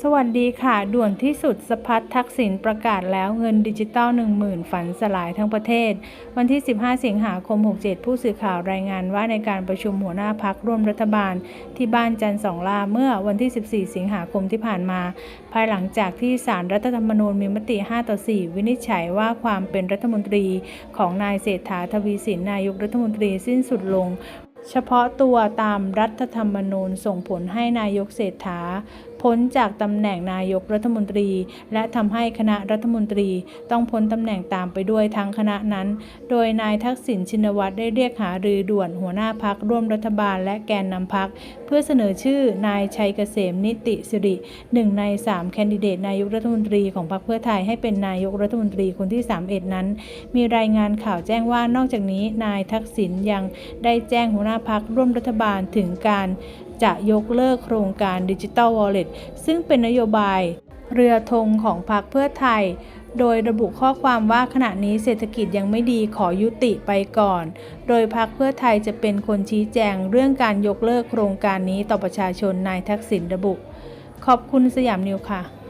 สวัสดีค่ะ ด่วนที่สุดสพัฒทักษิณประกาศแล้วเงินดิจิตอล10,000 ฝันสลายทั้งประเทศ วันที่ 15 สิงหาคม 67 ผู้สื่อข่าวรายงานว่าในการประชุมหัวหน้าพักร่วมรัฐบาล ที่บ้านจันทร์สองลาเมื่อวันที่ 14 สิงหาคมที่ผ่านมา ภายหลังจากที่สารรัฐธรรมนูญมีมติ 5 ต่อ 4 วินิจฉัยว่าความเป็นรัฐมนตรีของนายเศรษฐาทวีสินนายกรัฐมนตรีสิ้นสุดลงเฉพาะตัวตามรัฐธรรมนูญส่งผลให้นายกเศรษฐา พ้นจากตำแหน่งนายกรัฐมนตรี และทำให้คณะรัฐมนตรีต้องพ้นตำแหน่งตามไปด้วยทั้งคณะนั้น โดยนายทักษิณชินวัตรได้เรียกหารือด่วนหัวหน้าพักร่วมรัฐบาลและแกนนำพัก เพื่อเสนอชื่อนายชัยเกษมนิติสิริหนึ่งในสามแคนดิเดตนายกรัฐมนตรีของพรรคเพื่อไทยให้เป็นนายกรัฐมนตรีคนที่ 31 นั้น มีรายงานข่าวแจ้งว่านอกจากนี้นายทักษิณยังได้แจ้งหัวหน้าพักร่วมรัฐบาลถึงการ จะยกเลิกโครงการดิจิ t a l Wallet ซึ่งเป็นนโยบายเรือธงของพรรคเพื่อไทย โดยระบุข้อความว่าขณะนี้เศรษฐกิจยังไม่ดีขอยุติไปก่อน โดยพรรคเพื่อไทยจะเป็นคนชี้แจงเรื่องการยกเลิกโครงการนี้ต่อประชาชนนายทักษิณระบุ ขอบคุณสยามนิวค่ะ